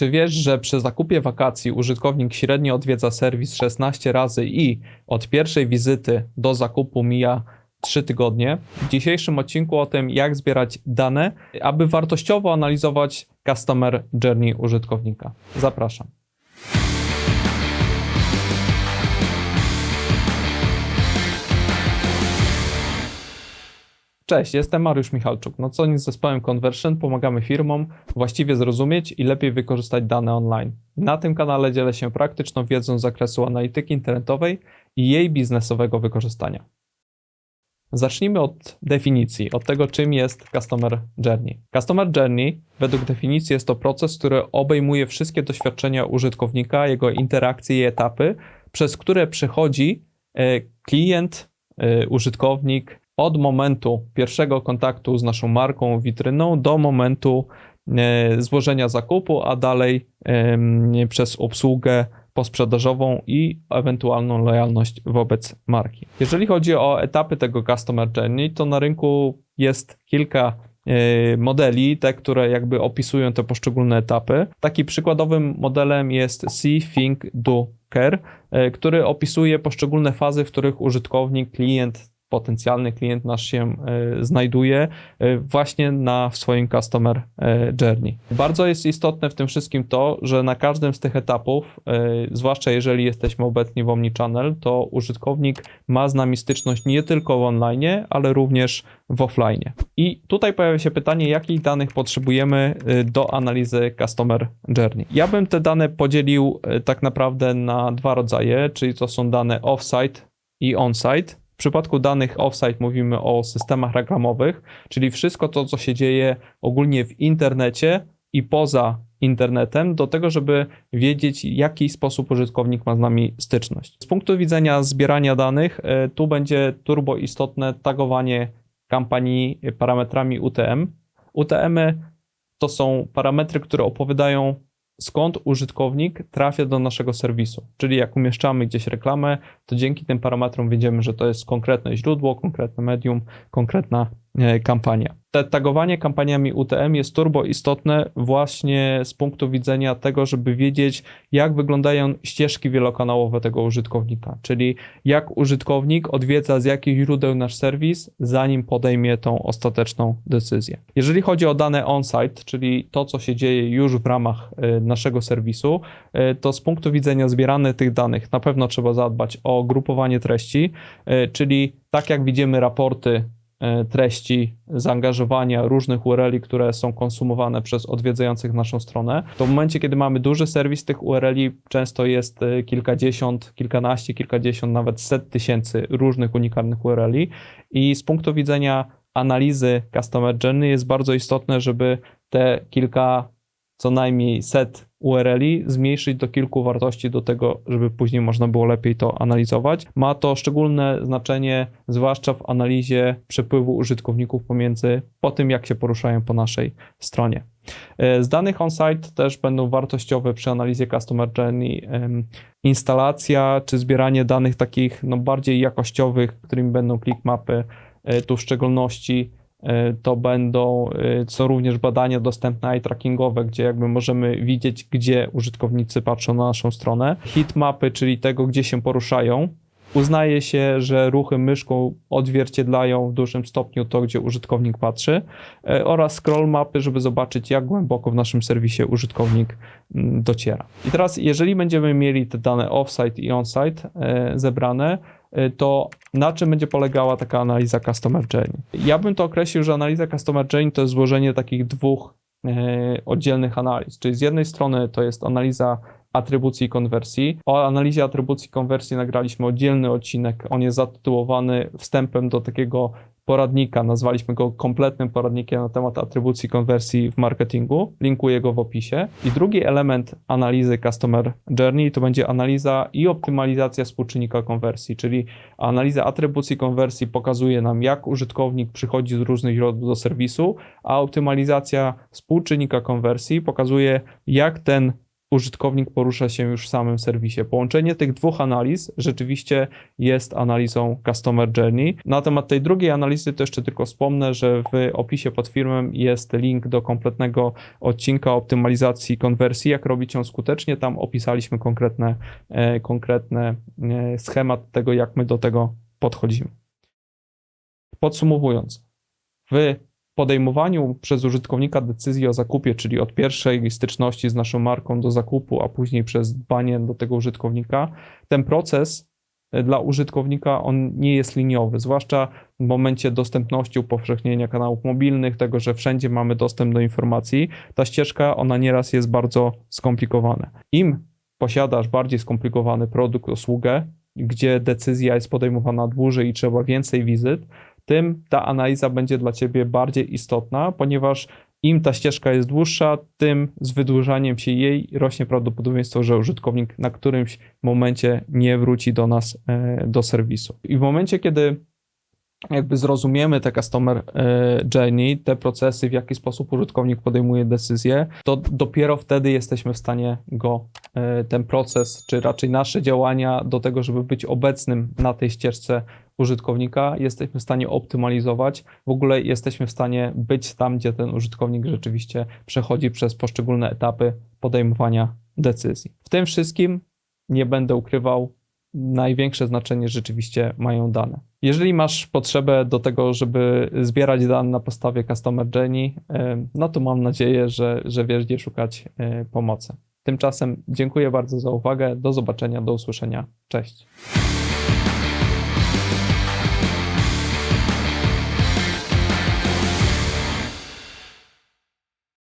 Czy wiesz, że przy zakupie wakacji użytkownik średnio odwiedza serwis 16 razy i od pierwszej wizyty do zakupu mija 3 tygodnie? W dzisiejszym odcinku o tym, jak zbierać dane, aby wartościowo analizować Customer Journey użytkownika. Zapraszam. Cześć, jestem Mariusz Michalczuk. No co nic z zespołem Conversion pomagamy firmom właściwie zrozumieć i lepiej wykorzystać dane online. Na tym kanale dzielę się praktyczną wiedzą z zakresu analityki internetowej i jej biznesowego wykorzystania. Zacznijmy od definicji, od tego, czym jest Customer Journey. Customer Journey, według definicji, jest to proces, który obejmuje wszystkie doświadczenia użytkownika, jego interakcje i etapy, przez które przechodzi e, klient, e, użytkownik od momentu pierwszego kontaktu z naszą marką, witryną do momentu e, złożenia zakupu, a dalej przez obsługę posprzedażową i ewentualną lojalność wobec marki. Jeżeli chodzi o etapy tego Customer Journey, to na rynku jest kilka e, modeli, te, które jakby opisują te poszczególne etapy. Taki przykładowym modelem jest See, Think, Do, Care, e, który opisuje poszczególne fazy, w których użytkownik, klient potencjalny klient nasz się e, znajduje e, właśnie na swoim customer e, journey. Bardzo jest istotne w tym wszystkim to, że na każdym z tych etapów, zwłaszcza jeżeli jesteśmy obecni w Omnichannel, to użytkownik ma z nami styczność nie tylko w online, ale również w offline. I tutaj pojawia się pytanie, jakich danych potrzebujemy do analizy customer journey. Ja bym te dane podzielił tak naprawdę na dwa rodzaje, czyli to są dane offsite i onsite. W przypadku danych offsite mówimy o systemach reklamowych, czyli wszystko to, co się dzieje ogólnie w internecie i poza internetem, do tego, żeby wiedzieć, w jaki sposób użytkownik ma z nami styczność. Z punktu widzenia zbierania danych, e, tu będzie turbo istotne tagowanie kampanii parametrami UTM. UTM-y to są parametry, które opowiadają skąd użytkownik trafia do naszego serwisu. Czyli jak umieszczamy gdzieś reklamę, to dzięki tym parametrom widzimy, że to jest konkretne źródło, konkretne medium, konkretna kampania te tagowanie kampaniami UTM jest turbo istotne właśnie z punktu widzenia tego, żeby wiedzieć, jak wyglądają ścieżki wielokanałowe tego użytkownika, czyli jak użytkownik odwiedza z jakich źródeł nasz serwis, zanim podejmie tą ostateczną decyzję. Jeżeli chodzi o dane on-site, czyli to, co się dzieje już w ramach y, naszego serwisu, y, to z punktu widzenia zbieranych tych danych na pewno trzeba zadbać o grupowanie treści, czyli tak jak widzimy raporty E, treści, zaangażowania różnych URL-i, które są konsumowane przez odwiedzających naszą stronę, to w momencie, kiedy mamy duży serwis tych URL-i, często jest e, kilkadziesiąt, kilkanaście, kilkadziesiąt, nawet set tysięcy różnych unikalnych URL-i i z punktu widzenia analizy Customer Journey jest bardzo istotne, żeby te kilka, co najmniej set URL-i zmniejszyć do kilku wartości do tego, żeby później można było lepiej to analizować. Ma to szczególne znaczenie, zwłaszcza w analizie przepływu użytkowników pomiędzy po tym, jak się poruszają po naszej stronie. E, z danych on-site też będą wartościowe przy analizie Customer Journey instalacja czy zbieranie danych takich no, bardziej jakościowych, którymi będą click mapy, e, tu w szczególności to będą, e, co również badania dostępne eye trackingowe, gdzie jakby możemy widzieć, gdzie użytkownicy patrzą na naszą stronę. Heatmapy, czyli tego, gdzie się poruszają. Uznaje się, że ruchy myszką odzwierciedlają w dużym stopniu to, gdzie użytkownik patrzy, e, oraz scroll mapy, żeby zobaczyć, jak głęboko w naszym serwisie użytkownik mm, dociera. I teraz, jeżeli będziemy mieli te dane offsite i onsite zebrane, to na czym będzie polegała taka analiza Customer Journey? Ja bym to określił, że analiza Customer Journey to jest złożenie takich dwóch y, oddzielnych analiz. Czyli z jednej strony to jest analiza atrybucji i konwersji. O analizie atrybucji i konwersji nagraliśmy oddzielny odcinek. On jest zatytułowany wstępem do takiego poradnika, nazwaliśmy go kompletnym poradnikiem na temat atrybucji konwersji w marketingu. Linkuję go w opisie. I drugi element analizy Customer Journey to będzie analiza i optymalizacja współczynnika konwersji, czyli analiza atrybucji konwersji pokazuje nam, jak użytkownik przychodzi z różnych źródeł do serwisu, a optymalizacja współczynnika konwersji pokazuje, jak ten użytkownik porusza się już w samym serwisie. Połączenie tych dwóch analiz rzeczywiście jest analizą Customer Journey. Na temat tej drugiej analizy to jeszcze tylko wspomnę, że w opisie pod filmem jest link do kompletnego odcinka optymalizacji konwersji, jak robić ją skutecznie. Tam opisaliśmy konkretne, e, konkretne e, schemat tego, jak my do tego podchodzimy. Podsumowując, w podejmowaniu przez użytkownika decyzji o zakupie, czyli od pierwszej styczności z naszą marką do zakupu, a później przez dbanie do tego użytkownika, ten proces e, dla użytkownika on nie jest liniowy, zwłaszcza w momencie dostępności, upowszechnienia kanałów mobilnych, tego, że wszędzie mamy dostęp do informacji, ta ścieżka ona nieraz jest bardzo skomplikowana. Im posiadasz bardziej skomplikowany produkt, usługę, gdzie decyzja jest podejmowana dłużej i trzeba więcej wizyt, tym ta analiza będzie dla Ciebie bardziej istotna, ponieważ im ta ścieżka jest dłuższa, tym z wydłużaniem się jej rośnie prawdopodobieństwo, że użytkownik na którymś momencie nie wróci do nas, e, do serwisu. I w momencie, kiedy jakby zrozumiemy te customer e, journey, te procesy, w jaki sposób użytkownik podejmuje decyzje, to dopiero wtedy jesteśmy w stanie go, e, ten proces, czy raczej nasze działania do tego, żeby być obecnym na tej ścieżce użytkownika, jesteśmy w stanie optymalizować. W ogóle jesteśmy w stanie być tam, gdzie ten użytkownik rzeczywiście przechodzi przez poszczególne etapy podejmowania decyzji. W tym wszystkim nie będę ukrywał, największe znaczenie rzeczywiście mają dane. Jeżeli masz potrzebę do tego, żeby zbierać dane na podstawie Customer Journey, no to mam nadzieję, że, że wiesz, gdzie szukać e, pomocy. Tymczasem dziękuję bardzo za uwagę. Do zobaczenia, do usłyszenia. Cześć.